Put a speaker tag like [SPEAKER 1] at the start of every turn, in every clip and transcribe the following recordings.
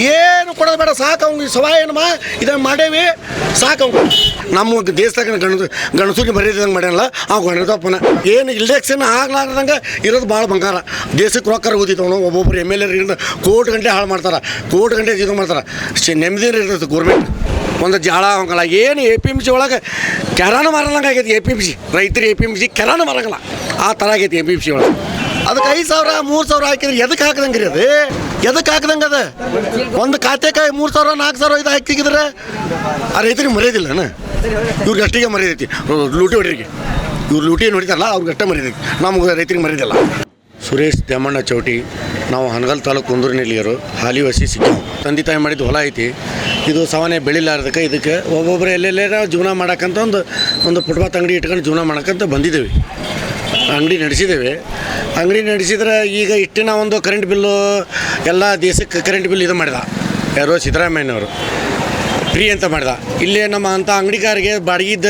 [SPEAKER 1] ಏನು ಕೊಡೋದು ಬೇಡ, ಸಾಕು ಅವ್ನಿಗೆ ಸವಾಯ ಏನಮ್ಮ ಇದನ್ನ ಮಾಡೇವಿ, ಸಾಕು ಅವ್ನು ನಮ್ಮ ದೇಶದಾಗ ಗಣಸು ಗಣಸೂರಿ ಬರೀದಂಗೆ ಮಾಡ್ಯಾನಲ್ಲ ಆ ಗಣಪನ ಏನು ಇಲೆಕ್ಷನ್ ಆಗ್ಲಾರ್ದಂಗೆ ಇರೋದು ಭಾಳ ಬಂಗಾರ. ದೇಶಕ್ಕೆ ರೊಕ್ಕ ಓದಿದ್ದವನು ಒಬ್ಬೊಬ್ಬರು ಎಂ ಎಲ್ ಎರಿಂದ ಕೋಟಿ ಗಂಟೆ ಹಾಳು ಮಾಡ್ತಾರೆ, ಕೋಟಿ ಗಂಟೆ ಇದು ಮಾಡ್ತಾರೆ. ನೆಮ್ಮದಿ ಇರ್ತದೆ ಗೌರ್ಮೆಂಟ್ ಒಂದು ಜಾಳ ಹೋಗಲ್ಲ ಏನು ಎ ಪಿ ಎಂ ಸಿ ಒಳಗೆ ಕೆರಾನ ಮಾರದಂಗೆ ಆಗೈತಿ ಎ ಪಿ ಎಂ ಸಿ ರೈತರು ಎ ಪಿ ಎಂ ಸಿ ಕೆರಾನ ಮಾರಂಗಲ್ಲ. ಆ ಥರ ಆಗೈತಿ ಎ ಪಿ ಎಂ ಸಿ ಒಳಗೆ. ಅದಕ್ಕೆ ಐದು ಸಾವಿರ, ಮೂರು ಸಾವಿರ ಹಾಕಿದ್ರೆ ಎದಕ್ಕೆ ಹಾಕ್ದಂಗೆ ರೀ ಅದು? ಎದಕ್ಕೆ ಹಾಕ್ದಂಗೆ ಅದ? ಒಂದು ಖಾತೆಕಾಯಿ ಮೂರು ಸಾವಿರ, ನಾಲ್ಕು ಸಾವಿರ ಇದು ಹಾಕಿದ್ರೆ? ಆ ರೈತರಿಗೆ ಮರೆಯೋದಿಲ್ಲ ಇವ್ರಿಗೆ ಅಷ್ಟಿಗೆ ಮರ್ಯಾದೈತಿ. ಲೂಟಿ ಹೊಡ್ರಿಗೆ. ಇವ್ರು ಲೂಟಿ ಹೊಡಿತಾರಲ್ಲ, ಅವ್ರಿಗೆ ಅಷ್ಟೇ ಮರ್ಯಾದೈತಿ. ನಮ್ಗೆ ರೈತರಿಗೆ ಮರ್ಯಾದಿಲ್ಲ. ಸುರೇಶ್ ದೇಮಣ್ಣ ಚೌಟಿ, ನಾವು ಹನಗಲ್ ತಾಲೂಕು ಕುಂದೂರಿನಲ್ಲಿಯರು ಹಾಲಿ ವಸಿ ಸಿಕ್ಕಿವು. ತಂದೆ ತಾಯಿ ಮಾಡಿದ್ದು ಹೊಲ ಐತಿ. ಇದು ಸವಾನೆ ಬೆಳಿಲಾರ್ದಕ್ಕೆ ಇದಕ್ಕೆ ಒಬ್ಬೊಬ್ಬರು ಎಲ್ಲೆಲ್ಲೇ ಜೀವನ ಮಾಡೋಕ್ಕಂತ ಒಂದು ಒಂದು ಫುಟ್ಪಾತ್ ಅಂಗಡಿ ಇಟ್ಕೊಂಡು ಜೀವನ ಮಾಡೋಕ್ಕಂತ ಬಂದಿದ್ದೇವೆ. ಅಂಗಡಿ ನಡೆಸಿದ್ದೇವೆ. ಅಂಗಡಿ ನಡೆಸಿದ್ರೆ ಈಗ ಇಷ್ಟಿನ ಒಂದು ಕರೆಂಟ್ ಬಿಲ್ಲು ಎಲ್ಲ ದೇಶಕ್ಕೆ ಕರೆಂಟ್ ಬಿಲ್ ಇದು ಮಾಡಿದ. ಯಾರೋ ಸಿದ್ದರಾಮಯ್ಯನವರು. ಫ್ರೀ ಅಂತ ಮಾಡ್ದ. ಇಲ್ಲೇ ನಮ್ಮ ಅಂಥ ಅಂಗಡಿಗಾರಿಗೆ ಬಾಡಿಗೆ ಇದ್ದ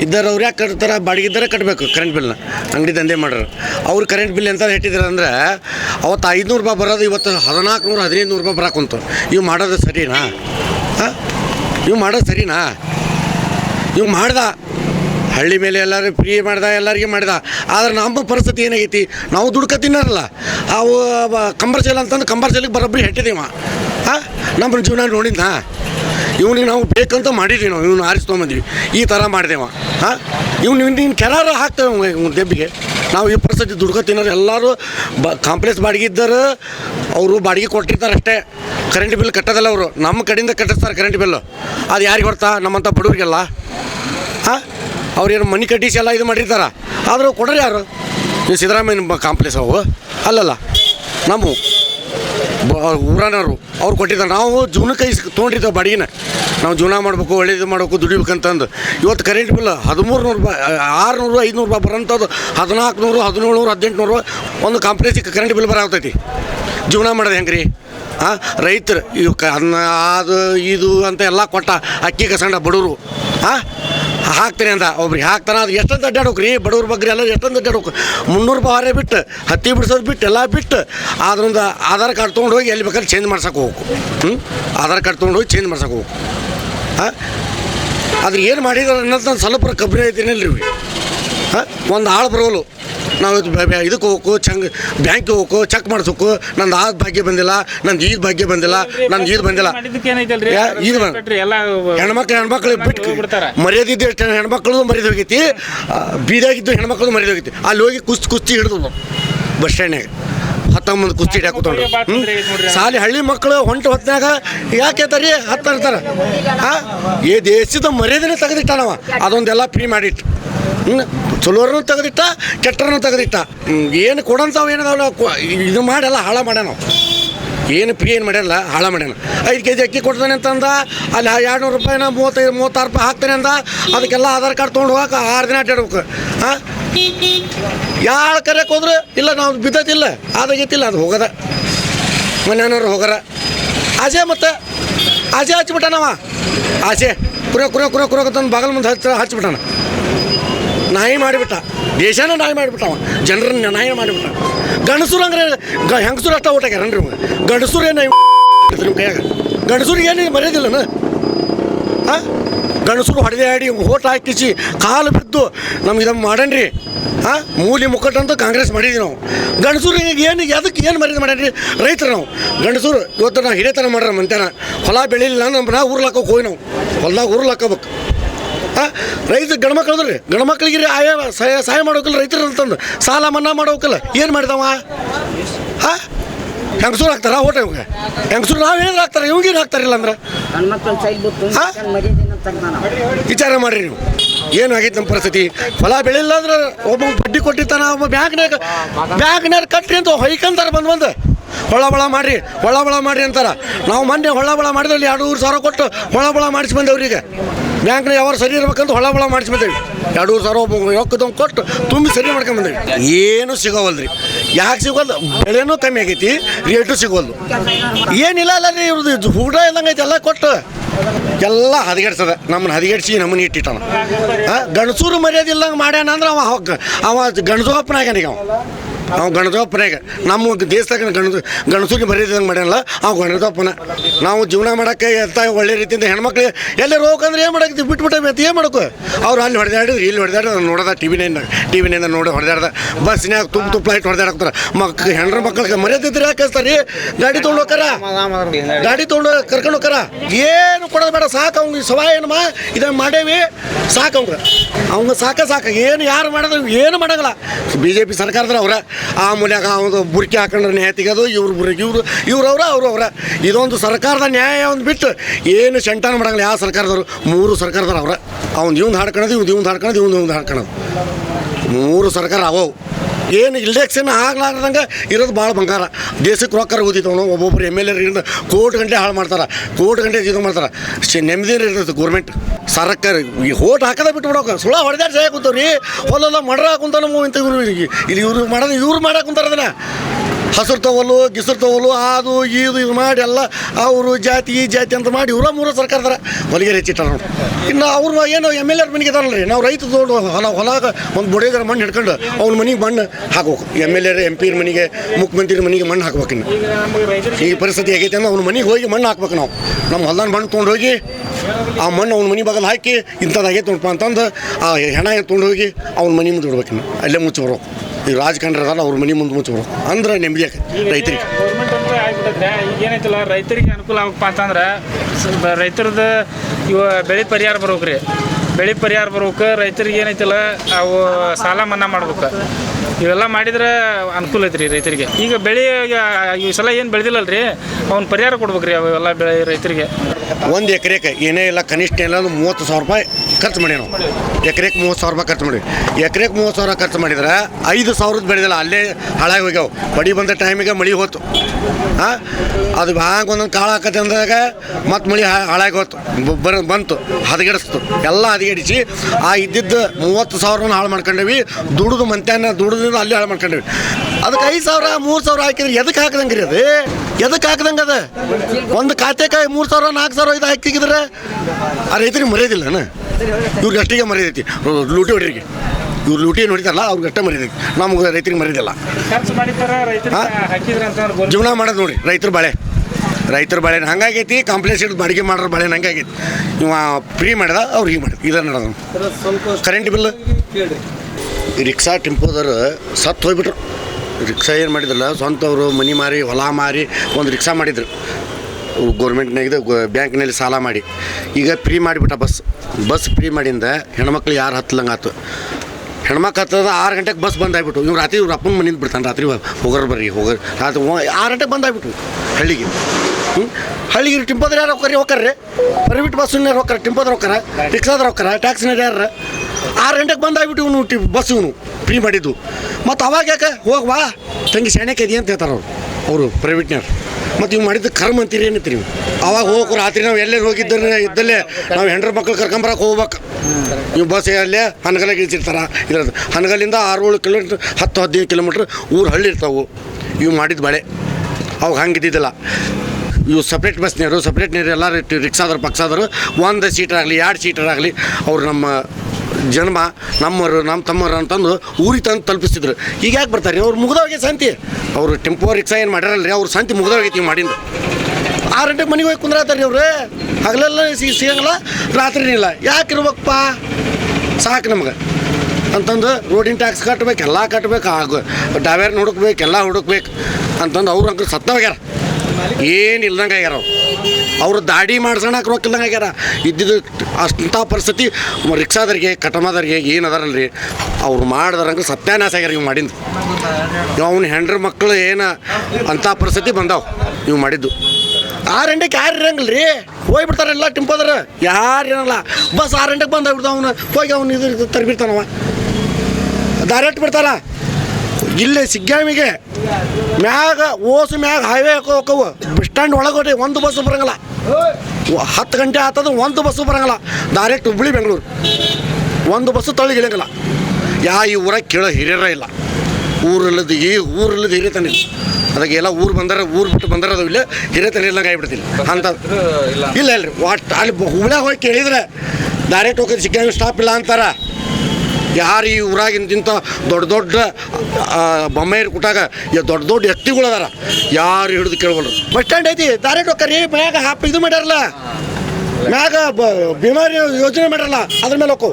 [SPEAKER 1] ಇದ್ದರವ್ರು ಯಾಕೆ ಕಟ್ತಾರೆ? ಬಾಡಿಗೆ ಇದ್ದರೆ ಕಟ್ಟಬೇಕು ಕರೆಂಟ್ ಬಿಲ್ನ ಅಂಗಡಿ ದಂಧೆ ಮಾಡೋರು. ಅವ್ರು ಕರೆಂಟ್ ಬಿಲ್ ಎಂತ ಇಟ್ಟಿದ್ದಾರೆ ಅಂದ್ರೆ, ಅವತ್ತು ಐದುನೂರು ರೂಪಾಯಿ ಬರೋದು ಇವತ್ತು ಹದಿನಾಲ್ಕು ನೂರು ಹದಿನೈದು ನೂರು ರೂಪಾಯಿ ಬರಾಕುಂತು ಇವು ಮಾಡೋದು ಸರಿನಾ? ಹಾಂ? ಇವು ಮಾಡೋದು ಸರಿನಾ? ಇವು ಮಾಡ್ದ. ಹಳ್ಳಿ ಮೇಲೆ ಎಲ್ಲರೂ ಫ್ರೀ ಮಾಡ್ದ, ಎಲ್ಲರಿಗೆ ಮಾಡ್ದ. ಆದ್ರೆ ನಮ್ಮ ಪರಿಸ್ಥಿತಿ ಏನಾಗೈತಿ? ನಾವು ದುಡ್ಕ ತಿನ್ನೋರಲ್ಲ. ಅವು ಕಂಬರ್ಚಲ್ ಅಂತಂದು ಕಂಬರ್ಚಲಿಗೆ ಬರೋಬ್ಬರಿ ಹೆಟ್ಟಿದೀವ ನಮ್ಮ ಜೀವನ ನೋಡಿದ್ನ? ಇವನಿಗೆ ನಾವು ಬೇಕಂತ ಮಾಡಿದ್ವಿ ನಾವು. ಇವನು ಆರಿಸ್ಕೊಂಬಂದ್ವಿ ಈ ಥರ ಮಾಡಿದೆವ ಹಾಂ ಇವ್ನು ನಿನ್ನ ಕೆಲವರು ಹಾಕ್ತೇವೆ ಇವ್ನ ದೆಬ್ಬಿಗೆ. ನಾವು ಈ ಪರಿಸ್ಥಿತಿ ದುಡ್ಕೊ ತಿನ್ನೋರು ಎಲ್ಲರೂ ಬ ಕಾಂಪ್ಲೆಕ್ಸ್ ಬಾಡಿಗೆ ಇದ್ದರು, ಅವರು ಬಾಡಿಗೆ ಕೊಟ್ಟಿರ್ತಾರೆ ಅಷ್ಟೇ. ಕರೆಂಟ್ ಬಿಲ್ ಕಟ್ಟೋದಲ್ಲ ಅವರು. ನಮ್ಮ ಕಡೆಯಿಂದ ಕಟ್ಟಿಸ್ತಾರೆ ಕರೆಂಟ್ ಬಿಲ್ಲು ಅದು ಯಾರಿಗೆ ಹೊಡ್ತಾ ನಮ್ಮಂಥ ಬಡವ್ರಿಗೆಲ್ಲ. ಅವ್ರೇನು ಮನೆ ಕಟ್ಟಿಸಿ ಎಲ್ಲ ಇದು ಮಾಡಿರ್ತಾರ. ಆದರೂ ಕೊಡ್ರಿ ಯಾರು? ನೀವು ಸಿದ್ದರಾಮಯ್ಯ ಕಾಂಪ್ಲೆಕ್ಸ್ ಅವು. ಅಲ್ಲಲ್ಲ, ನಮ್ಮ ಊರನವರು, ಅವ್ರು ಕೊಟ್ಟಿದ್ದಾರೆ. ನಾವು ಜೀವನಕ್ಕೆ ಕೈ ತೊಗೊಂಡಿದ್ದೇವೆ ಬಾಡಿಗೆನ. ನಾವು ಜೀವನ ಮಾಡಬೇಕು, ಒಳ್ಳೇದು ಮಾಡಬೇಕು, ದುಡಿಬೇಕಂತಂದು. ಇವತ್ತು ಕರೆಂಟ್ ಬಿಲ್ ಹದಿಮೂರು ನೂರು ರೂಪಾಯಿ ಆರುನೂರು, ಐದುನೂರು ರೂಪಾಯಿ ಬರೋಂಥದ್ದು ಹದಿನಾಲ್ಕು ನೂರು ಹದಿನೇಳು ನೂರು ಹದಿನೆಂಟು ನೂರು ಒಂದು ಕಾಂಪ್ಲೆಕ್ಸಿಗೆ ಕರೆಂಟ್ ಬಿಲ್ ಬರಾಗ್ತೈತಿ ಜೀವನ ಮಾಡೋದು ಹೆಂಗೆ ರೀ ಹಾಂ ರೈತರು ಇವು ಕ ಅದು, ಇದು ಅಂತ ಎಲ್ಲ ಕೊಟ್ಟ ಅಕ್ಕಿ ಕಸಂಡ ಬಡವರು. ಹಾಂ ಹಾಕ್ತೀನಿ ಅಂದ. ಒಬ್ರಿಗೆ ಹಾಕ್ತಾನೆ ಅದು. ಎಷ್ಟೊಂದು ಅಡ್ಡಾಡೋಕೆ ರೀ ಬಡವ್ರ ಬಗ್ಗೆ ಎಲ್ಲ ಎಷ್ಟೊಂದು ಅಡ್ಡಾಡೋಕೆ ಮುನ್ನೂರು ರೂಪಾಯಿ ಬಿಟ್ಟು, ಹತ್ತಿ ಬಿಡಿಸೋದು ಬಿಟ್ಟು, ಎಲ್ಲ ಬಿಟ್ಟು ಅದರಿಂದ ಆಧಾರ್ ಕಾರ್ಡ್ ತೊಗೊಂಡು ಹೋಗಿ ಎಲ್ಲಿ ಬೇಕಾದ್ರೆ ಚೇಂಜ್ ಮಾಡ್ಸೋಕೆ ಹೋಗ್ಬೇಕು ಹ್ಞೂ ಆಧಾರ್ ಕಾರ್ಡ್ ತೊಗೊಂಡು ಹೋಗಿ ಚೇಂಜ್ ಮಾಡ್ಸಕ್ಕೆ ಹೋಗ್ಬೇಕು ಹಾಂ? ಆದ್ರೆ ಏನು ಮಾಡಿದಾರೆ ಅನ್ನೋದು ನಾನು ಸ್ವಲ್ಪ ಕಬ್ಬಿನ ರೀ ಹಾಂ? ಒಂದು ಆಳು ಬರೋಲು. ನಾವು ಇದಕ್ಕೆ ಹೋಗ್ಬೇಕು ಚಂಗ್ ಬ್ಯಾಂಕಿಗೆ ಹೋಗ್ಬೇಕು ಚೆಕ್ ಮಾಡಿಸ್ಬೇಕು ನಂದು ಆ ಭಾಗ್ಯ ಬಂದಿಲ್ಲ ನಂದು ಈದ್ ಭಾಗ್ಯ ಬಂದಿಲ್ಲ ನಂದು ಈದ್ ಬಂದಿಲ್ಲ.
[SPEAKER 2] ಈದ್
[SPEAKER 1] ಹೆಣ್ಮಕ್ಳು ಹೆಣ್ಮಕ್ಳು ಬಿಟ್ಟು. ಮರ್ಯಾದಿದ್ದು ಎಷ್ಟು ಹೆಣ್ಮಕ್ಳು ಮರ್ಯಾದೆ ಹೋಗೈತಿ. ಬೀದಾಗಿದ್ದು ಹೆಣ್ಮಕ್ಳು ಮರ್ಯಾದೆ ಹೋಗೈತಿ. ಅಲ್ಲಿ ಹೋಗಿ ಕುಸ್ತಿ ಕುಸ್ತಿ ಹಿಡಿದು ಬಸ್ ಸ್ಟ್ಯಾಂಡ್ನಾಗ ಹತ್ತೊಂಬತ್ತು ಕುಸ್ತಿ
[SPEAKER 2] ತೊಂದ್ರೆ
[SPEAKER 1] ಸಾಲಿ ಹಳ್ಳಿ ಮಕ್ಕಳು ಹೊಂಟು ಹೊತ್ತಿನಾಗ ಯಾಕೆ ತರಿ ಹತ್ತ ಹಾಂ ಈ ದೇಶದ ಮರ್ಯಾದೆನೇ ತೆಗೆದಿಟ್ಟಾನವ. ಅದೊಂದೆಲ್ಲ ಫ್ರೀ ಮಾಡಿಟ್ಟು ಚಲೋರನ್ನು ತೆಗೆದಿಟ್ಟ ಕೆಟ್ಟರನ್ನು ತೆಗೆದಿಟ್ಟ. ಏನು ಕೊಡಂತಾವ ನಾವು ಇದು ಮಾಡಲ್ಲ ಹಾಳ ಮಾಡ್ಯಾನ ನಾವು ಏನು ಫ್ರೀ ಏನು ಮಾಡ್ಯಲ್ಲ ಹಾಳ ಮಾಡ್ಯಾನ. ಐದು ಕೆ ಜಿ ಅಕ್ಕಿ ಕೊಡ್ತಾನೆ ಅಂತಂದ, ಅಲ್ಲಿ ಎರಡು ನೂರು ರೂಪಾಯಿನ ಮೂವತ್ತೈದು ಮೂವತ್ತಾರು ರೂಪಾಯಿ ಹಾಕ್ತಾನೆ ಅಂದ, ಅದಕ್ಕೆಲ್ಲ ಆಧಾರ್ ಕಾರ್ಡ್ ತೊಗೊಂಡು ಹೋಗಕ್ಕೆ ಆರು ದಿನ ಅಡ್ಡಾಡ್ಬೇಕು. ಹಾಂ ಯಾಳ ಕರೆಯಕ್ಕೆ ಹೋದ್ರೆ ಇಲ್ಲ, ನಾವು ಬಿದ್ದತಿಲ್ಲ ಆದಾಗಿತ್ತಿಲ್ಲ ಅದು ಹೋಗದ. ಮನೆಯವ್ರು ಹೋಗರ. ಆಸೆ ಮತ್ತೆ, ಆಸೆ ಹಚ್ಬಿಟ್ಟಾನವ. ಆಸೆ. ಕುರೋ ಕುರೋ ಕುರೋ ಕುರ ತಂದು ಬಾಗಲ ಮುಂದೆ ಹಚ್ಚ ಹಚ್ಬಿಟ್ಟಾನ. ನಾಯಿ ಮಾಡಿಬಿಟ್ಟ. ದೇಶನ ನಾಯಿ ಮಾಡಿಬಿಟ್ಟವ ಜನರನ್ನ ನಾಯಿ ಮಾಡಿಬಿಟ್ಟ. ಗಂಡಸರು ಅಂದ್ರೆ ಗ ಹೆಂಗಸರು ಅಷ್ಟ ಊಟ ಆಗ್ಯಾರನ್ರಿ ಇವಾಗ ಗಂಡಸರು ಏನು ನಿಮ್ಮ ಕೈಯಾಗ. ಗಂಡಸರಿಗೆ ಏನು ಮರ್ಯಾದಿಲ್ಲನ ಹಾಂ? ಗಂಡಸರು ಹೊಡೆದೇ ಆಡಿ ಓಟ್ ಹಾಕಿಸಿ ಕಾಲು ಬಿದ್ದು ನಮ್ಗೆ ಇದನ್ನು ಮಾಡನ್ರಿ. ಹಾಂ? ಮೂಲಿ ಮುಕ್ಕಟ್ಟಂತ ಕಾಂಗ್ರೆಸ್ ಮಾಡಿದ್ವಿ ನಾವು. ಗಂಡಸರಿಗೆ ಏನು ಅದಕ್ಕೆ ಏನು ಮರ್ಯಾದೆ ಮಾಡ್ಯಾನ್ರಿ ರೈತರು ನಾವು. ಗಂಡಸರು ಇವತ್ತು ನಾವು ಹಿರೇತನ ಮಾಡ್ರ ಮಂತ್ಯಾನ ಹೊಲ ಬೆಳಿಲಿಲ್ಲ ನಮ್ಮ ನಾ ಊರ್ಲಾಕೋಕೆ ಹೋಗಿ ನಾವು. ಹೊಲ್ದಾಗ ಊರ್ಲಾಕೋಬೇಕು. ಹಾಂ ರೈತ ಗಂಡ್ಮಕ್ಳು ಅದ್ರಿ ಗಂಡ್ಮಕ್ಳಿಗೆ ರೀ ಆಯಾ ಸಹಾಯ ಸಹಾಯ ಮಾಡೋಕಲ್ಲ ರೈತರು ಅಂತಂದು ಸಾಲ ಮನ್ನಾ ಮಾಡೋಕಲ್ಲ ಏನು ಮಾಡಿದವ? ಹಾ ಹೆಂಗಸೂರು ಹಾಕ್ತಾರ ಓಟ ಇವಾಗ? ಹೆಂಗಸೂರು ನಾವು ಏನು ಹಾಕ್ತಾರೆ? ಇವಂಗೇನು ಹಾಕ್ತಾರಿಲ್ಲ ಅಂದ್ರೆ? ವಿಚಾರ ಮಾಡ್ರಿ ನೀವು. ಏನು ಆಗೈತೆ ನಮ್ಮ ಪರಿಸ್ಥಿತಿ? ಫಲ ಬೆಳಿಲ್ಲ ಅಂದ್ರೆ ಒಬ್ಬ ಬಡ್ಡಿ ಕೊಟ್ಟಿರ್ತಾನ ಒಬ್ಬ ಬ್ಯಾಂಕ್ನಾಗ ಬ್ಯಾಂಕ್ನಾಗ ಕಟ್ರಿ ಅಂತ ಹೊಯ್ಕಂತಾರೆ ಬಂದು ಬಂದು. ಹೊಳ ಬಳ ಮಾಡ್ರಿ ಹೊಳ ಬಳ ಮಾಡ್ರಿ ಅಂತಾರ. ನಾವು ಮೊನ್ನೆ ಹೊಳ ಬಳ ಮಾಡಿದ್ರಲ್ಲಿ ಎರಡು ಸಾವಿರ ಕೊಟ್ಟು ಹೊಳ ಬಳ ಮಾಡಿಸಿ ಬಂದೇವ್ರಿಗೆ. ಬ್ಯಾಂಕ್ನಾಗ ಯಾವ ಸರಿ ಇರ್ಬೇಕಂತ ಹೊಳ ಹೊಳ ಮಾಡಿಸಿ ಬಂದೇವಿ. ಎರಡು ಸಾವಿರ ರೊಕ್ಕದವ್ನು ಕೊಟ್ಟು ತುಂಬಿ ಸರಿ ಮಾಡ್ಕೊಂಡ್ ಬಂದೇವಿ. ಏನು ಸಿಗೋವಲ್ರಿ ಯಾಕೆ ಸಿಗೋಲ್ಲ ಬೆಳೆನೂ ಕಮ್ಮಿ ಆಗೈತಿ, ರೇಟು ಸಿಗೋಲ್ದು ಏನಿಲ್ಲ ಅಲ್ಲ ರೀ ಇವ್ರದ್ದು ಊಟ ಇಲ್ಲಂಗೈತೆ ಎಲ್ಲ ಕೊಟ್ಟು. ಎಲ್ಲ ಹದಗೆಡ್ಸದ. ನಮ್ಮನ್ನ ಹದಗೆಡ್ಸಿ ನಮ್ಮನ್ನ ಇಟ್ಟಿಟ್ಟಾನ. ಗಣಸೂರು ಮರ್ಯಾದೆ ಇಲ್ಲಂಗೆ ಮಾಡ್ಯಾನ ಅಂದ್ರೆ ಅವ ಅವ ಗಣಸೋಪ್ಪನಾಗ್ಯಾನೀಗ ಅವ. ಅವ್ ಗಣದಪ್ಪನಾಗ ನಮ್ಮ ದೇಶದಾಗ ಗಣದ ಗಣಸೂರಿ ಬರೀದಂಗೆ ಮಾಡ್ಯಾನಲ್ಲ ಅವ್ನು ಗಣದಪ್ಪನ ನಾವು ಜೀವನ ಮಾಡೋಕ್ಕೆ ಎತ್ತ ಒಳ್ಳೆ ರೀತಿಯಿಂದ ಹೆಣ್ಮಕ್ಳು ಎಲ್ಲರೂ ಹೋಗಂದ್ರೆ ಏನು ಮಾಡಕ್ಕೆ ಬಿಟ್ಬಿಟ್ಟೆ ಮತ್ತೆ ಏನು ಮಾಡಬೇಕು? ಅವ್ರು ಅಲ್ಲಿ ಹೊಡೆದಾಡಿದ್ರು, ಇಲ್ಲಿ ಹೊಡೆದಾಡಿದ್ರು ನೋಡೋದ ಟಿ ವಿನಿಂದ ಟಿ ವಿನಿಂದ ನೋಡಿ ಹೊಡೆದಾಡ್ದ. ಬಸ್ನ್ಯಾಗ ತುಂಬ ತುಪ್ಪ ಇಟ್ಟು ಹೊಡೆದಾಡ್ತಾರೆ. ಮಕ್ ಹೆಣ್ಣು ಮಕ್ಳಿಗೆ ಮರ್ಯಾದಿದ್ರೆ ಯಾಕೆ ರೀ ಗಾಡಿ ತೊಗೊಂಡು ಹೋಗಾರ ಗಾಡಿ ತೊಗೊಂಡು ಕರ್ಕೊಂಡು ಹೋಗಾರ ಏನು ಕೊಡೋದು ಬೇಡ, ಸಾಕು ಅವ್ನಿಗೆ ಸವಾಯ ಏನಮ್ಮ? ಇದನ್ನು ಮಾಡೇವಿ. ಸಾಕು ಅವ್ಗ ಅವ್ನ ಸಾಕ ಸಾಕು. ಏನು ಯಾರು ಮಾಡೋದು ಏನು ಮಾಡಂಗಿಲ್ಲ. ಬಿ ಜೆ ಪಿ ಸರ್ಕಾರದ್ರೆ ಅವ್ರ. ಆ ಮೂಲ್ಯಾಗ ಒಂದು ಬುರ್ಕಿ ಹಾಕೊಂಡ್ರೆ ನ್ಯಾಯ ತೆಗೆದು ಇವ್ರು ಬುರ್ಕಿ, ಇವರು ಇವ್ರು ಅವ್ರವ್ರ. ಅವ್ರು ಅವ್ರ ಇದೊಂದು ಸರ್ಕಾರದ ನ್ಯಾಯ ಒಂದು ಬಿಟ್ಟು ಏನು ಶಂಟಾನ ಮಾಡಂಗಿಲ್ಲ. ಯಾವ ಸರ್ಕಾರದವರು? ಮೂರು ಸರ್ಕಾರದವ್ರು ಅವ್ರ. ಅವ್ನು ಇವ್ನು ಹಾಡ್ಕೊಳೋದು ಇವ್ನು ಇವ್ನು ಹಾಡ್ಕೊಳೋದು ಇವ್ನು ಇವ್ನು ಹಾಡ್ಕೊಳೋದು ಮೂರು ಸರ್ಕಾರ ಅವವು ಏನು ಇಲೆಕ್ಷನ್ ಆಗ್ಲಾರ್ದಂಗೆ ಇರೋದು ಭಾಳ ಬಂಗಾರ. ದೇಶಕ್ಕೆ ರೊಕ್ಕ ಓದಿದ್ದವನು ಒಬ್ಬೊಬ್ರು ಎಂ ಎಲ್ ಎರಿಂದ ಕೋಟಿ ಗಂಟೆ ಹಾಳು ಮಾಡ್ತಾರೆ. ಕೋಟಿ ಗಂಟೆ ಇದು ಮಾಡ್ತಾರೆ. ನೆಮ್ಮದಿ ಇರ್ತದೆ ಗೋರ್ಮೆಂಟ್ ಸರ್ಕಾರ ಈ ಹೋಟ್ ಹಾಕದ ಬಿಟ್ಟು ಬಿಡೋಕೆ ಸುಳ ಹೊಡೆದಾಡಿ ಸಾಯ ಹೊಲಲ್ಲ ಮಡ್ರ ಕುಂತಾನ ಇಂಥ ಇವ್ರು ಇಲ್ಲಿ ಇವ್ರು ಮಾಡೋದು, ಇವ್ರು ಮಾಡಕ್ಕೆ ಕುಂತಾರ ಅದನ್ನ. ಹಸಿರು ತಗೋಲು, ಗಿಸಿರು ತಗೋಲು, ಅದು, ಇದು ಇದು ಮಾಡಿ ಎಲ್ಲ ಅವರು ಜಾತಿ, ಈ ಜಾತಿ ಅಂತ ಮಾಡಿ ಇವರ ಮೂರು ಸರ್ಕಾರದಾರ ಹೊಲಿಗೆ ಹೆಚ್ಚಿಟ್ಟಾರ ನೋಡಿ ಇನ್ನು ಅವ್ರು ಏನು ಎಂ ಎಲ್ ಎರ್ ಮನೆಗೆ ಇದಾರಲ್ರಿ. ನಾವು ರೈತ ದೊಡ್ಡ ಹೊಲ ಹೊಲ ಒಂದು ಬುಡೇಗರ ಮಣ್ಣು ಹಿಡ್ಕೊಂಡು ಅವ್ನ ಮನೆಗೆ ಮಣ್ಣು ಹಾಕ್ಬೇಕು. M L A M P ಮನೆಗೆ, ಮುಖ್ಯಮಂತ್ರಿ ಮನೆಗೆ ಮಣ್ಣು ಹಾಕ್ಬೇಕು ಇನ್ನು. ಈ ಪರಿಸ್ಥಿತಿ ಹೇಗೈತೆ ಅಂದ್ರೆ ಅವ್ನ ಮನೆಗೆ ಹೋಗಿ ಮಣ್ಣು ಹಾಕ್ಬೇಕು ನಾವು. ನಮ್ಮ ಹೊಲ್ದಾನ ಮಣ್ಣು ತೊಗೊಂಡು ಹೋಗಿ, ಆ ಮಣ್ಣು ಅವ್ನ ಮನೆ ಬಗಲ್ ಹಾಕಿ ಇಂಥದ್ದಾಗೈತೆ ನೋಡಪ್ಪ ಅಂತಂದು ಆ ಹೆಣ ತೊಗೊಂಡು ಹೋಗಿ ಅವ್ನ ಮನೆ ಮುಂದೆ ಇಡ್ಬೇಕು ಇನ್ನು. ಅಲ್ಲೇ ಮುಚ್ಚಿ ಬರ್ಬೇಕು ಈ ರಾಜಕಾರಣ ಅವ್ರ ಮನೆ ಮುಂದೆ ಮುಚ್ಚಬೇಕು ಅಂದ್ರೆ ನೆಮ್ಮದಿ ಯಾಕೆ ರೈತರಿಗೆ.
[SPEAKER 2] ಗೌರ್ಮೆಂಟ್ ಅಂದ್ರೆ ಈಗ ಏನೈತಲ್ಲ ರೈತರಿಗೆ ಅನುಕೂಲ ಆಗಪ್ಪ ಅಂತಂದ್ರೆ ಸ್ವಲ್ಪ ರೈತರದ್ದು ಇವ ಬೆಳೆ ಪರಿಹಾರ ಬರ್ಬೇಕ್ರಿ. ಬೆಳೆ ಪರಿಹಾರ ಬರ್ಬೇಕು, ರೈತರಿಗೆ ಏನೈತಲ್ಲ, ಅವು ಸಾಲ ಮನ್ನಾ ಮಾಡ್ಬೇಕು. ಇವೆಲ್ಲ ಮಾಡಿದ್ರೆ ಅನುಕೂಲ ಐತ್ರಿ ರೈತರಿಗೆ. ಈಗ ಬೆಳೆ, ಈ ಸಲ ಏನು ಬೆಳೆದಿಲ್ಲಲ್ರಿ, ಅವ್ನ ಪರಿಹಾರ ಕೊಡ್ಬೇಕ್ರಿ ಅವೆಲ್ಲ ಬೆಳೆ ರೈತರಿಗೆ.
[SPEAKER 1] ಒಂದು ಎಕರೆಗೆ ಏನೇ ಇಲ್ಲ, ಕನಿಷ್ಠ ಇಲ್ಲ ಅಂದ್ರೆ ಮೂವತ್ತು ಸಾವಿರ ರೂಪಾಯಿ ಖರ್ಚು ಮಾಡಿ ನಾವು. ಎಕರೆಗೆ ಮೂವತ್ತು ಸಾವಿರ ರೂಪಾಯಿ ಖರ್ಚು ಮಾಡಿ. ಎಕರೆಗೆ ಮೂವತ್ತು ಸಾವಿರ ಖರ್ಚು ಮಾಡಿದ್ರೆ ಐದು ಸಾವಿರದ ಬೆಳೆದಿಲ್ಲ, ಅಲ್ಲೇ ಹಾಳಾಗಿ ಹೋಗ್ಯಾವ. ಬಡಿ ಬಂದ ಟೈಮಿಗೆ ಮಳೆ ಹೋತು. ಹಾಂ ಅದು ಹಾಗೆ ಒಂದೊಂದು ಕಾಳು ಹಾಕತ್ತೆ ಅಂದಾಗ ಮತ್ತೆ ಮಳೆ ಹಾಳಾಗಿ ಹೋತು. ಬರ ಬಂತು, ಹದಗೆಡಿಸ್ತು. ಎಲ್ಲ ಹದಗೆಡಿಸಿ ಆ ಇದ್ದಿದ್ದ ಮೂವತ್ತು ಸಾವಿರನ ಹಾಳು ಮಾಡ್ಕೊಂಡೇವಿ. ದುಡಿದು ಮಂತ್ಯಾನ ದುಡಿದ್ರಿಂದ ಅಲ್ಲಿ ಹಾಳು ಮಾಡ್ಕೊಂಡೇವಿ. ಅದಕ್ಕೆ ಐದು ಸಾವಿರ ಮೂರು ಸಾವಿರ ಹಾಕಿದ್ರೆ ಎದಕ್ಕೆ ಹಾಕ್ದಂಗೆ ರೀ ಅದು? ಎದಕ್ಕೆ ಹಾಕ್ದಂಗೆ ಅದ? ಒಂದು ಖಾತೆಕಾಯಿ ಮೂರು ಸಾವಿರ ನಾಲ್ಕು ಸಾವಿರ ಇದು ಹಾಕಿದ್ರೆ ಆ ರೈತರಿಗೆ ಮರ್ಯಾದಿಲ್ಲನ ಇವ್ರಿಗೆ ಅಷ್ಟಿಗೆ ಮರ್ಯಾದೈತಿ. ಲೂಟಿ ಹೊಡ್ರಿಗೆ ಇವ್ರು ಲೂಟಿ ನೋಡಿದಾರಲ್ಲ ಅವ್ರಿಗೆ ಅಷ್ಟೇ ಮರ್ಯಾದೈತಿ ನಮ್ಗೆ ರೈತರಿಗೆ ಮರೆಯೋದಿಲ್ಲ ಜೀವನ ಮಾಡೋದು ನೋಡಿ ರೈತರು ಬಾಳೆ. ರೈತರ ಬಾಳೆ ಹಂಗಾಗೈತಿ ಕಾಂಪ್ಲೆಕ್ಸ್ ಹಿಡಿದು ಬಾಡಿಗೆ ಮಾಡೋರು ಬಾಳೆ ಹಂಗಾಗೈತಿ ಇವ ಫ್ರೀ ಮಾಡಿದ ಅವ್ರು ಹೀಗೆ ಮಾಡಿದ. ಇದ ನಡೆದ ಕರೆಂಟ್ ಬಿಲ್ ರಿಕ್ಷಾ ಟೆಂಪೋದವ್ರು ಸತ್ತು ಹೋಗ್ಬಿಟ್ರು. ರಿಕ್ಷಾ ಏನು ಮಾಡಿದ್ರಲ್ಲ ಸ್ವಂತವರು ಮನಿ ಮಾರಿ ಹೊಲ ಮಾರಿ ಒಂದು ರಿಕ್ಷಾ ಮಾಡಿದ್ರು. ಗೌರ್ಮೆಂಟ್ನಾಗಿದ್ದು ಬ್ಯಾಂಕ್ನಲ್ಲಿ ಸಾಲ ಮಾಡಿ. ಈಗ ಫ್ರೀ ಮಾಡಿಬಿಟ್ಟ ಬಸ್. ಬಸ್ ಫ್ರೀ ಮಾಡಿಂದ ಹೆಣ್ಮಕ್ಳು ಯಾರು ಹತ್ತಲಂಗೆ ಆತು? ಹೆಣ್ಮಕ್ಳು ಹತ್ತದ ಆರು ಗಂಟೆಗೆ ಬಸ್ ಬಂದಾಗ್ಬಿಟ್ಟು ಇವ್ರು ರಾತ್ರಿ ಇವ್ರ ಅಪ್ಪನ ಮನೆಯಿಂದ ಬಿಡ್ತಾನೆ ರಾತ್ರಿ ಹೋಗೋರು ಬರ್ರಿ ಹೋಗೋರು ರಾತ್ರಿ ಆರು ಗಂಟೆಗೆ ಬಂದಾಗ್ಬಿಟ್ಟು ಹಳ್ಳಿಗೆ. ಹ್ಞೂ ಟಿಂಪೋದ್ರೆ ಯಾರು ಹೋಗ್ರಿ ಹೋಗ್ರಿ ಪ್ರೈವೇಟ್ ಬಸ್ಸಿನ ಹೋಗ್ತಾರೆ ಟಿಂಪೋದ್ರ ಹೋಗ್ತಾರ ರಿಕ್ಷಾದ್ರ ಹೋಗ್ತಾರ ಟ್ಯಾಕ್ಸಿನಾರ ಯಾರು? ಆರು ಗಂಟೆಗೆ ಬಂದಾಗ್ಬಿಟ್ಟು ಇವನು ಟಿ ಬಸ್ ಇವನು ಫ್ರೀ ಮಾಡಿದ್ದು. ಮತ್ತು ಅವಾಗ ಯಾಕೆ? ಹೋಗ್ವಾ ತಂಗಿ ಸೆಣಕ್ಕೆ ಇದೆಯಾ ಅಂತ ಹೇಳ್ತಾರೆ ಅವರು. ಅವರು ಪ್ರೈವೇಟ್ನವ್ರು ಮತ್ತು ಇವು ಮಾಡಿದ್ದು ಕರ್ಮ ಅಂತೀರಿ ಏನಂತೀರಿ ಅವಾಗ ಹೋಗು ರಾತ್ರಿ ನಾವು ಎಲ್ಲೇ ಹೋಗಿದ್ದರೆ ಇದ್ದಲ್ಲೇ ನಾವು ಹೆಂಡ್ರ ಮಕ್ಳು ಕರ್ಕೊಂಬರಕ್ಕೆ ಹೋಗ್ಬೇಕು. ನೀವು ಬಸ್ ಅಲ್ಲೇ ಹನಗಲಾಗ ಗಿಳಿಸಿರ್ತಾರ ಇರೋದು ಹನಗಲಿಂದ ಆರು ಏಳು ಕಿಲೋಮೀಟ್ರ್, ಹತ್ತು ಹದಿನೈದು ಕಿಲೋಮೀಟ್ರ್ ಊರು ಹಳ್ಳಿ ಇರ್ತಾವೆ. ಇವು ಮಾಡಿದ ಬಳೆ. ಅವಾಗ ಹಂಗಿದ್ದಿದ್ದಿಲ್ಲ ಇವು ಸಪ್ರೇಟ್ ಬಸ್ನವರು ಸಪ್ರೇಟ್ ನೀರು ಎಲ್ಲ ರಿಕ್ಷಾದ್ರು ಪಕ್ಷಾದ್ರು ಒಂದು ಸೀಟರ್ ಆಗಲಿ, ಎರಡು ಸೀಟರ್ ಆಗಲಿ, ಅವ್ರು ನಮ್ಮ ಜನ್ಮ ನಮ್ಮರು ನಮ್ಮ ತಮ್ಮರು ಅಂತಂದು ಊರಿಗೆ ತಂದು ತಲುಪಿಸ್ತಿದ್ರು. ಈಗ ಯಾಕೆ ಬರ್ತಾರೆ ಅವ್ರು ಮುಗ್ದೋಗಿ ಸಂತಿ. ಅವರು ಟೆಂಪೋ ರಿಕ್ಷಾ ಏನು ಮಾಡ್ಯಾರಲ್ಲ ರೀ? ಅವ್ರು ಸಂತಿ ಮುಗ್ದೋಗೈತಿ ಮಾಡಿಂದು. ಆರು ಗಂಟೆಗೆ ಮನೆಗೆ ಹೋಗಿ ಕುಂದ್ರಾತಾರ್ರಿ ಅವ್ರು. ಹಗಲೆಲ್ಲ ಸಿಗಲ್ಲ ಸಿಗಂಗಿಲ್ಲ, ರಾತ್ರಿನೂ ಇಲ್ಲ. ಯಾಕೆ ಇರ್ಬೇಕಪ್ಪ? ಸಾಕು ನಮ್ಗೆ. ಅಂತಂದು ರೋಡಿನ ಟ್ಯಾಕ್ಸ್ ಕಟ್ಬೇಕು, ಎಲ್ಲ ಕಟ್ಬೇಕು, ಆಗ ಡಾವೇರ್ನ ಹುಡುಕ್ಬೇಕು ಎಲ್ಲ ಹುಡುಕ್ಬೇಕು ಅಂತಂದು ಅವ್ರು ಅಂಕಲ್ ಸತ್ತೋಗ್ಯಾರ. ಏನು ಇಲ್ದಂಗೆ ಆಗ್ಯಾರ ಅವ್ರು. ದಾಡಿ ಮಾಡ್ಸೋಣಕ್ಕೆ ರೊಕ್ಕ ಇಲ್ದಂಗೆ ಆಗ್ಯಾರ. ಇದ್ದಿದ್ದು ಅಷ್ಟಂಥ ಪರಿಸ್ಥಿತಿ ರಿಕ್ಷಾದವ್ರಿಗೆ, ಕಟಮದವ್ರಿಗೆ ಏನು ಅದಾರಲ್ರಿ? ಅವ್ರು ಮಾಡಿದ್ರಂಗೆ ಸತ್ಯಾನಾಶ ಆಗ್ಯಾರ ಇವು ಮಾಡಿದ್ದು. ಅವ್ನ ಹೆಂಡ್ರ ಮಕ್ಕಳು ಏನು ಅಂಥ ಪರಿಸ್ಥಿತಿ ಬಂದಾವ ಇವು ಮಾಡಿದ್ದು. ಆರು ಗಂಟೆಗೆ ಯಾರು ಇರಂಗಿಲ್ಲ ರೀ ಹೋಗ್ಬಿಡ್ತಾರೆ ಎಲ್ಲ ಟಿಂಪದ್ರೆ ಯಾರು ಇರಲ್ಲ. ಬಸ್ ಆರು ಗಂಟೆಗೆ ಬಂದಾಗ್ಬಿಡ್ತಾವ ಬಿಡ್ತಾವ ಅವನು. ಹೋಗಿ ಅವ್ನು ಇದು ತರ್ಬಿಡ್ತಾನವ. ಡೈರೆಕ್ಟ್ ಬಿಡ್ತಾರ ಇಲ್ಲೇ ಸಿಗ್ಗಾಮಿಗೆ ಮ್ಯಾಗ ಓಸು ಮ್ಯಾಗ ಹೈವೇ ಹೋಗವು ಬಸ್ ಸ್ಟ್ಯಾಂಡ್ ಒಳಗೋಟಿ ಒಂದು ಬಸ್ಸು ಬರಂಗಿಲ್ಲ. ಹತ್ತು ಗಂಟೆ ಆತದ ಒಂದು ಬಸ್ಸು ಬರಂಗಿಲ್ಲ. ಡೈರೆಕ್ಟ್ ಹುಬ್ಳಿ, ಬೆಂಗಳೂರು. ಒಂದು ಬಸ್ಸು ತಳ್ಳಿ ಇಳಂಗಿಲ್ಲ ಯಾ ಈ ಊರಾಗ ಕೇಳೋ ಹಿರಿಯರ ಇಲ್ಲ. ಊರಿಲ್ಲದ ಈ ಊರಿಲ್ಲದ ಹಿರಿಯತನ ಇಲ್ಲ. ಅದಕ್ಕೆ ಎಲ್ಲ ಊರು ಬಂದರೆ, ಊರು ಬಿಟ್ಟು ಬಂದರೆ ಅದು ಇಲ್ಲ ಹಿರಿತನ ಇಲ್ಲಂಗೆ ಆಗ್ಬಿಡ್ತಿಲ್ಲ. ಅಂತ ಇಲ್ಲ ಇಲ್ಲ ರೀ. ವಾಟ್ ಅಲ್ಲಿ ಹುಬ್ಳ್ಯಾಗ ಹೋಗಿ ಕೇಳಿದ್ರೆ ಡೈರೆಕ್ಟ್ ಹೋಗೋದು ಸಿಗ್ಗಾಮಿ ಸ್ಟಾಪ್ ಇಲ್ಲ ಅಂತಾರ. ಯಾರು ಈ ಊರಾಗಿಂತಿಂತ ದೊಡ್ಡ ದೊಡ್ಡ ಬೊಮ್ಮೆಯರ್ ಕುಟಾಗ ದೊಡ್ಡ ದೊಡ್ಡ ಎತ್ತಿಗಳದಾರ? ಅದಾರ ಯಾರು ಹಿಡಿದು ಕೇಳ್ಬೋದು ಬಸ್ ಸ್ಟ್ಯಾಂಡ್ ಐತಿ ದಾರಿ ಟೊಕ್ಕರಿ ಮ್ಯಾಗ ಹಾಪ್ ಇದು ಮಾಡ್ಯಾರಲ್ಲ? ಮ್ಯಾಗ ಬಿಮಾರಿ ಯೋಜನೆ ಮಾಡ್ಯಾರಲ್ಲ ಅದ್ರ ಮೇಲೆ ಹೋಗು.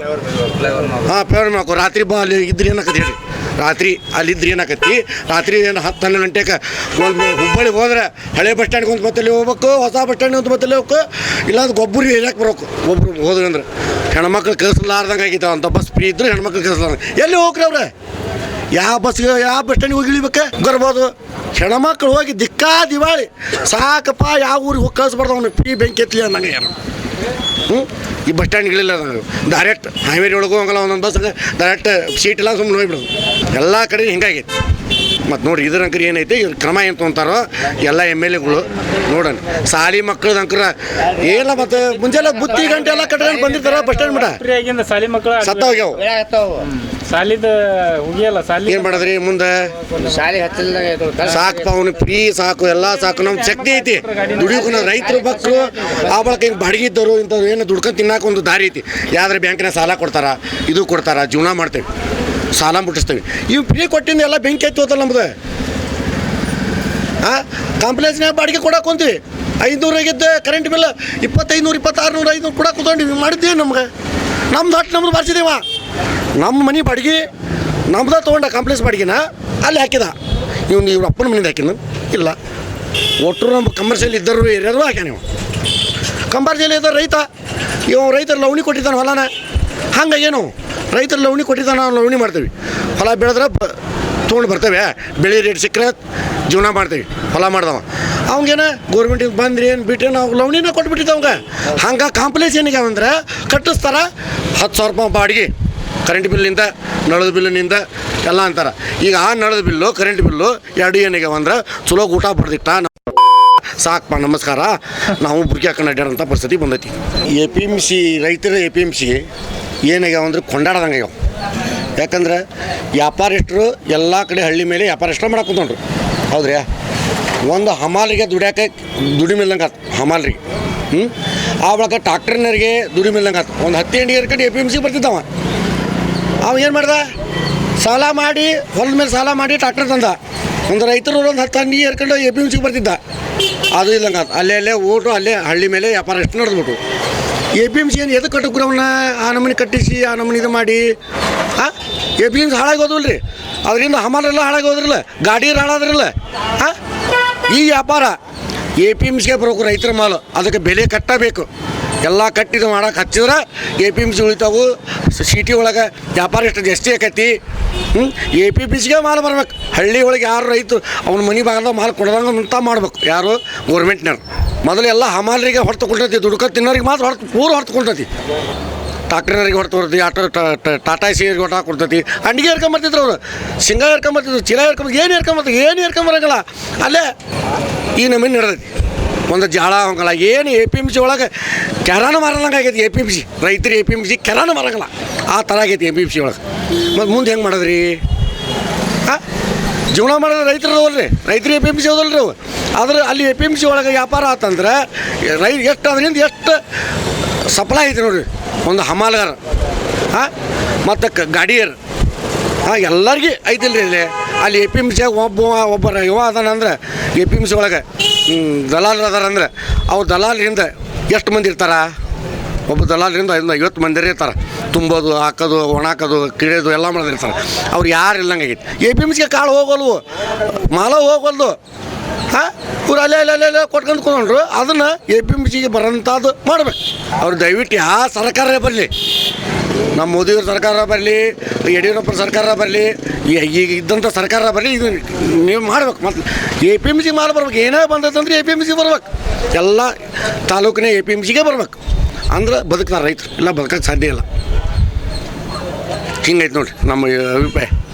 [SPEAKER 1] ಹಾಂ ಪೇವರ್ ಮಾಡ್ಕೊ ರಾತ್ರಿ ಬಾ ಅಲ್ಲಿ ಇದ್ರಿ ಹೇಳಿ. ರಾತ್ರಿ ಅಲ್ಲಿದ್ರೆ ಏನಾಕತ್ತಿ? ಏನಕತಿ ರಾತ್ರಿ ಏನು ಹತ್ತು ಹನ್ನೊಂದು ಗಂಟೆಗೆ ಒಂದು ಹುಬ್ಬಳ್ಳಿಗೆ ಹೋದ್ರೆ ಹಳೆ ಬಸ್ ಸ್ಟ್ಯಾಂಡ್ಗೆ ಒಂದು ಬತ್ತಲ್ಲಿ ಹೋಗ್ಬೇಕು, ಹೊಸ ಬಸ್ ಸ್ಟ್ಯಾಂಡ್ ಒಂದು ಬತ್ತಲ್ಲಿ ಹೋಗ್ಬೇಕು, ಇಲ್ಲಾಂದ್ರೆ ಗೊಬ್ಬರು ಏನಕ್ಕೆ ಬರ್ಬೇಕು. ಒಬ್ಬರು ಹೋದ್ರೆ ಅಂದ್ರೆ ಹೆಣ್ಮಕ್ಳು ಕಳಿಸ್ಲಾರ್ದಂಗೆ ಆಗಿತ್ತು ಅಂತ ಬಸ್ ಫ್ರೀ ಇದ್ರೆ ಹೆಣ್ಮಕ್ಳು ಕಳಿಸ್ಲಾರ್ದಂಗೆ ಎಲ್ಲಿ ಹೋಗ್ರಿ ಅವ್ರೆ? ಯಾವ ಬಸ್ಗೆ ಯಾವ ಬಸ್ ಸ್ಟ್ಯಾಂಡಿಗೆ ಹೋಗಿ ಇಳಿಬೇಕು? ಬರ್ಬೋದು ಹೆಣ್ಮಕ್ಳು ಹೋಗಿ ದಿಕ್ಕಾ ದಿವಾಳಿ. ಸಾಕಪ್ಪ, ಯಾವ ಊರಿಗೆ ಹೋಗಿ ಕಳಿಸ್ಬಾರ್ದು ಅವ್ನು ಫ್ರೀ ಬೆಂಕಿ ಎತ್ತಲಿ ಅನ್ನಂಗೆ. ಯಾರು ಹ್ಞೂ ಈ ಬಸ್ ಸ್ಟ್ಯಾಂಡ್ಗಳಿಲ್ಲ ಡೈರೆಕ್ಟ್ ಹೈವೇ ಒಳಗೆ ಹೋಗಲ್ಲ, ಒಂದೊಂದು ಬಸ್ ಡೈರೆಕ್ಟ್ ಸೀಟ್ ಇಲ್ಲ ಸುಮ್ಮನೆ ಹೋಗ್ಬಿಡೋದು. ಎಲ್ಲ ಕಡೆ ಹಿಂಗಾಗೈತಿ. ಮತ್ತು ನೋಡ್ರಿ ಇದ್ರ ಅಂಕರ್ ಏನೈತಿ? ಇವ್ರ ಕ್ರಮ ಏನು ತೊಗೊಂತಾರೋ ಎಲ್ಲ ಎಂ ಎಲ್ ಎಗಳು ನೋಡೋಣ. ಸಾಲಿ ಮಕ್ಕಳದ ಅಂಕರ ಏನ ಮತ್ತು ಮುಂಜಾನೆ ಬುತ್ತಿ ಗಂಟೆ ಎಲ್ಲ ಕಟ್ಕೊಂಡು ಬಂದಿರ್ತಾರ ಬಸ್ ಸ್ಟ್ಯಾಂಡ್ ಮಟ?
[SPEAKER 2] ಸಾಲಿ ಮಕ್ಕಳು
[SPEAKER 1] ಸತ್ತ ಹೋಗ್ಯಾವ
[SPEAKER 2] ಸಾಲಿದ ಹೋಗಿಯಲ್ಲ ಸಾಲಿ
[SPEAKER 1] ಏನು ಮಾಡೋದ್ರಿ ಮುಂದೆ?
[SPEAKER 3] ಶಾಲೆ ಹತ್ತಿಲ್ಲ
[SPEAKER 1] ಸಾಕು ಅವನು ಫ್ರೀ ಸಾಕು ಎಲ್ಲ ಸಾಕು. ನಮ್ಮ ಶಕ್ತಿ ಐತಿ. ದುಡಿಯೋಕೆ ನಾವು ರೈತರು ಮಕ್ಕಳು ಆ ಬಳಕ ಹಿಂಗೆ ಬಾಡಿಗೆ ಇದ್ದವರು ಇಂಥವ್ರು ಏನು ದುಡ್ಕೊಂಡು ತಿನ್ನಕ್ಕೆ ಒಂದು ದಾರಿ ಐತಿ. ಯಾವ್ದಾರ ಬ್ಯಾಂಕಿನ ಸಾಲ ಕೊಡ್ತಾರ ಇದು ಕೊಡ್ತಾರ ಜೀವನ ಮಾಡ್ತೇವೆ. ಸಾಲ ಮುಟ್ಟಿಸ್ತೀವಿ. ಇವು ಫ್ರೀ ಕೊಟ್ಟಿಂದ ಎಲ್ಲ ಬೆಂಕಿ ಐತಿ ನಮ್ದು ಹಾಂ ಕಾಂಪ್ಲೆಕ್ಸ್ನಾಗ ಬಾಡಿಗೆ ಕೊಡಕ್ಕೆ ಕುಂತೀವಿ ಐದುನೂರು ಆಗಿದ್ದೆ ಕರೆಂಟ್ ಬಿಲ್ ಇಪ್ಪತ್ತೈದು ನೂರು ಇಪ್ಪತ್ತಾರು ನೂರು ಐದುನೂರು ಕೂಡ ಕುತ್ಕೊಂಡಿವಿ ಮಾಡಿದ್ದೀವಿ ನಮ್ಗೆ. ನಮ್ದು ಹಟ್ಟು ನಮ್ದು ಬರ್ಸಿದೇವ ನಮ್ಮ ಮನೆ ಬಾಡಿಗೆ, ನಮ್ದು ತೊಗೊಂಡ ಕಾಂಪ್ಲೆಕ್ಸ್ ಬಾಡಿಗೆನ ಅಲ್ಲಿ ಹಾಕಿದ. ಇವ್ನು ಇವ್ರ ಅಪ್ಪನ ಮನೆಯಿಂದ ಹಾಕಿನ ಇಲ್ಲ. ಒಟ್ಟರು ನಮ್ಮ ಕಮರ್ಷಿಯಲ್ ಇದ್ದರು ಏರಿಯಾದ್ರು ಹಾಕ್ಯಾನ ನೀವು ಕಂಬಾರ್ಜಲ್ಲಿ ಇದ್ದ ರೈತ. ಇವ ರೈತರು ಲವಣಿ ಕೊಟ್ಟಿದ್ದಾನೆ ಹೊಲನ. ಹಂಗೆ ಏನು? ರೈತರು ಲವಣಿ ಕೊಟ್ಟಿದ್ದಾನೆ ನಾವು ಲವಣಿ ಮಾಡ್ತೀವಿ. ಹೊಲ ಬೆಳೆದ್ರೆ ಬ ತೊಗೊಂಡು ಬರ್ತೇವೆ. ಬೆಳೆ ರೇಟ್ ಸಿಕ್ಕರೆ ಜೀವನ ಮಾಡ್ತೀವಿ. ಹೊಲ ಮಾಡ್ದವ. ಅವಂಗೇನ ಗೌರ್ಮೆಂಟಿಗೆ ಬಂದ್ರಿ ಏನು ಬಿಟ್ಟು ನಾವು ಲವಣಿನ ಕೊಟ್ಬಿಟ್ಟಿದ್ದ ಅವಂಗೆ. ಹಂಗೆ ಕಾಂಪ್ಲೆಕ್ಸ್ ಏನಿಗೆ ಅಂದ್ರೆ ಕಟ್ಟಿಸ್ತಾರ ಹತ್ತು ಸಾವಿರ ರೂಪಾಯಿ ಬಾಡಿಗೆ ಕರೆಂಟ್ ಬಿಲ್ಲಿಂದ ನಳದ ಬಿಲ್ಲಿನಿಂದ ಎಲ್ಲ ಅಂತಾರೆ. ಈಗ ಆ ನಳದ ಬಿಲ್ಲು ಕರೆಂಟ್ ಬಿಲ್ಲು ಎರಡು ಏನಿಗೆ ಅಂದ್ರೆ ಚಲೋ ಊಟ ಬರ್ದಿಟ್ಟ ಸಾಕಪ್ಪ ನಮಸ್ಕಾರ. ನಾವು ಬುರ್ಕಿ ಹಾಕೊಂಡು ಅಡ್ಡಾಡೋಂಥ ಪರಿಸ್ಥಿತಿ ಬಂದೈತಿ. ಎ ಪಿ ಎಂ ಸಿ, ರೈತರ ಎ ಪಿ ಎಂ ಸಿ ಏನಾಗ್ಯಾವ ಅಂದ್ರೆ ಕೊಂಡಾಡ್ದಂಗೆ ಆಗ್ಯಾವ. ಯಾಕಂದ್ರೆ ವ್ಯಾಪಾರಿಷ್ಟರು ಎಲ್ಲ ಕಡೆ ಹಳ್ಳಿ ಮೇಲೆ ವ್ಯಾಪಾರಸ್ಥರು ಮಾಡಕ್ಕೆ ಕುತ್ಕೊಂಡ್ರು. ಹೌದ್ರಿ ಒಂದು ಹಮಾಲಿಗೆ ದುಡಿಯೋಕೆ ದುಡಿಮಿಲ್ಲಂಗೆ ಆತು ಹಮಾಲ್ರಿಗೆ. ಹ್ಞೂ ಆ ಬಳಕ ಟ್ರಾಕ್ಟರ್ನರಿಗೆ ದುಡಿಮಿಲ್ಲಂಗೆ ಆತು. ಒಂದು ಹತ್ತು ಹೆಂಗೆ ಕಡೆ ಎ ಪಿ ಎಂ ಸಿ ಬರ್ತಿದ್ದವ ಅವ. ಏನು ಮಾಡ್ದ? ಸಾಲ ಮಾಡಿ ಹೊಲದ ಮೇಲೆ ಸಾಲ ಮಾಡಿ ಟ್ರಾಕ್ಟರ್ ತಂದ. ಒಂದು ರೈತರು ಒಂದು ಹತ್ತು ಹಂಡಿ ಏರ್ಕೊಂಡು ಎ ಪಿ ಎಂ ಸಿಗೆ ಬರ್ತಿದ್ದ. ಅದು ಇಲ್ಲಂಗೆ. ಅಲ್ಲೇ ಅಲ್ಲೇ ಊಟ ಅಲ್ಲೇ ಹಳ್ಳಿ ಮೇಲೆ ವ್ಯಾಪಾರ ಎಷ್ಟು ನಡೆದ್ಬಿಟ್ಟು ಎ ಪಿ ಎಂ ಸಿ ಏನು ಎದಕ್ಕೆ ಕಟ್ಟಕ್ಕೆ ಆ ನಮೂನಿ ಕಟ್ಟಿಸಿ, ಆ ನಮೂನಿ ಇದು ಮಾಡಿ? ಹಾಂ ಎ ಪಿ ಎಂ ಸಿ ಹಾಳಾಗಿ ಹೋದವಲ್ಲ ರೀ ಅದರಿಂದ ಹಮಾರೆಲ್ಲ ಹಾಳಾಗಿ ಹೋದ್ರಲ್ಲ ಗಾಡಿ ಹಾಳಾದ್ರಲ್ಲ. ಹಾಂ ಈ ವ್ಯಾಪಾರ ಎ ಪಿ ಎಂ ಸಿಗೆ ಬರೋಕು ರೈತರ ಮಾಲು. ಅದಕ್ಕೆ ಬೆಲೆ ಕಟ್ಟಬೇಕು. ಎಲ್ಲ ಕಟ್ಟಿದು ಮಾಡಕ್ಕೆ ಹಚ್ಚಿದ್ರೆ ಎ ಪಿ ಎಂ ಸಿ ಉಳಿತಾವು. ಸಿಟಿ ಒಳಗೆ ವ್ಯಾಪಾರ ಎಷ್ಟು ಜಾಸ್ತಿ ಆಕೈತಿ. ಹ್ಞೂ ಎ ಪಿ ಪಿ ಸಿಗೆ ಮಾಲು ಬರ್ಬೇಕು. ಹಳ್ಳಿ ಒಳಗೆ ಯಾರು ರೈತರು ಅವ್ನ ಮನೆ ಭಾಗದ ಮಾಲು ಕೊಡ್ದಂಗೆ ಅಂತ ಮಾಡ್ಬೇಕು. ಯಾರು? ಗೌರ್ಮೆಂಟ್ನವ್ರು ಮೊದಲು ಎಲ್ಲ ಹಮಾಲರಿಗೆ ಹೊರತು ಕೊಡ್ತೈತಿ ದುಡ್ಕ ತಿನ್ನೋರಿಗೆ ಮಾತ್ರ ಹೊರತು, ಪೂರ ಹೊರತು ಕೊಡ್ತೈತಿ ಟ್ರಾಕ್ಟರ್ನರಿಗೆ ಹೊರತು ಕೊಡ್ತೀವಿ ಆಟೋ ಟಾಟಾ ಸಿಗೆ ಹೊಟ್ಟ ಕೊಡ್ತೈತಿ. ಅಂಡಿಗೆ ಹರ್ಕೊಂಬರ್ತಿದ್ರು ಅವರು. ಶೇಂಗಾ ಹರ್ಕೊಂಬರ್ತಿದ್ರು ಚೀಲ ಹರ್ಕೊಂಬ ಏನು ಹರ್ಕೊಂಬರ್ತಾರೆ ಏನು ಹರ್ಕೊಂಬರಂಗಿಲ್ಲ ಅಲ್ಲೇ ಈ ನಮೂನಿ ನಡೆದೈತಿ. ಒಂದು ಜಾಳ ಹೋಗಲ್ಲ ಏನು ಎ ಪಿ ಎಂ ಸಿ ಒಳಗೆ ಕೆರಾನು ಮಾರಲ್ಲಂಗೆ ಆಗೈತಿ ಎ ಪಿ ಎಂ ಸಿ. ರೈತರು ಎ ಪಿ ಎಂ ಸಿ ಕೆರಾನು ಮಾರಂಗಿಲ್ಲ. ಆ ಥರ ಆಗೈತಿ ಎ ಪಿ ಎಂ ಸಿ ಒಳಗೆ. ಮತ್ತು ಮುಂದೆ ಹೆಂಗೆ ಮಾಡಿದ್ರಿ? ಹಾಂ ಜೀವನ ಮಾಡೋದು ರೈತರು ಅದಾವಲ್ರಿ. ರೈತರು ಎ ಪಿ ಎಂ ಸಿ ಹೋದಲ್ರಿ ಅವು. ಆದ್ರೆ ಅಲ್ಲಿ ಎ ಪಿ ಎಂ ಸಿ ಒಳಗೆ ವ್ಯಾಪಾರ ಆತಂದ್ರೆ ರೈ ಎಷ್ಟು ಅದರಿಂದ ಎಷ್ಟು ಸಪ್ಲೈ ಐತಿ ನೋಡ್ರಿ. ಒಂದು ಹಮಾಲ್ಗಾರ. ಹಾಂ ಮತ್ತು ಗಾಡಿಯರು. ಹಾಂ, ಎಲ್ಲರಿಗೆ ಐತಿಲ್ರಿ ಇಲ್ಲಿ. ಅಲ್ಲಿ ಎ ಪಿ ಎಂ ಸಿಯಾಗ ಒಬ್ಬ ಒಬ್ಬ ಯುವ ಅದಾನ ಅಂದ್ರೆ ಎ ಪಿ ಎಂ ಸಿ ಒಳಗೆ ದಲಾಲರು ಅದಾರ ಅಂದ್ರೆ ಅವ್ರು ದಲಾಲರಿಂದ ಎಷ್ಟು ಮಂದಿ ಇರ್ತಾರ? ಒಬ್ಬ ದಲಾಲರಿಂದ ಐದು ಐವತ್ತು ಮಂದಿ ಇರ್ತಾರೆ. ತುಂಬೋದು, ಹಾಕೋದು, ಒಣಾಕೋದು ಕಿಡಿಯೋದು ಎಲ್ಲ ಮಾಡೋದಿರ್ತಾರೆ ಅವ್ರು ಯಾರು ಇಲ್ಲಂಗೆ ಎ ಪಿ ಎಂ ಸಿಗೆ ಕಾಳು ಹೋಗೋಲ್ವು. ಮಾಲ ಹೋಗಲ್ದು. ಹಾಂ, ಇವ್ರು ಅಲ್ಲೇ ಅಲ್ಲೇ ಅಲ್ಲೇ ಕೊಟ್ಕೊಂಡು ಕೂತ್ಕೊಂಡ್ರು. ಅದನ್ನು ಎ ಪಿ ಎಂ ಸಿಗೆ ಬರೋಂಥದ್ದು ಮಾಡ್ಬೇಕು. ಅವ್ರು ದಯವಿಟ್ಟು ಯಾವ ಸರ್ಕಾರ ಬರಲಿ. ನಮ್ಮ ಮೋದಿಯವ್ರ ಸರ್ಕಾರ ಬರಲಿ, ಯಡಿಯೂರಪ್ಪ ಸರ್ಕಾರ ಬರಲಿ ಈಗ ಇದ್ದಂಥ ಸರ್ಕಾರ ಬರಲಿ, ಇದು ನೀವು ಮಾಡ್ಬೇಕು. ಮತ್ತು ಎ ಪಿ ಎಂ ಸಿ ಮಾಡಿ ಬರ್ಬೇಕು, ಏನೇ ಬಂದದಂದ್ರೆ ಎ ಪಿ ಎಂ ಸಿ ಬರ್ಬೇಕು. ಎಲ್ಲ ತಾಲೂಕಿನ ಎ ಪಿ ಎಂ ಸಿಗೆ ಬರ್ಬೇಕು. ಅಂದ್ರೆ ಬದುಕ್ತಾರೆ ರೈತರು. ಇಲ್ಲ, ಬದುಕಕ್ಕೆ ಸಾಧ್ಯ ಇಲ್ಲ. ಹಿಂಗೈತೆ ನೋಡಿರಿ, ನಮ್ಮ ಅಭಿಪ್ರಾಯ.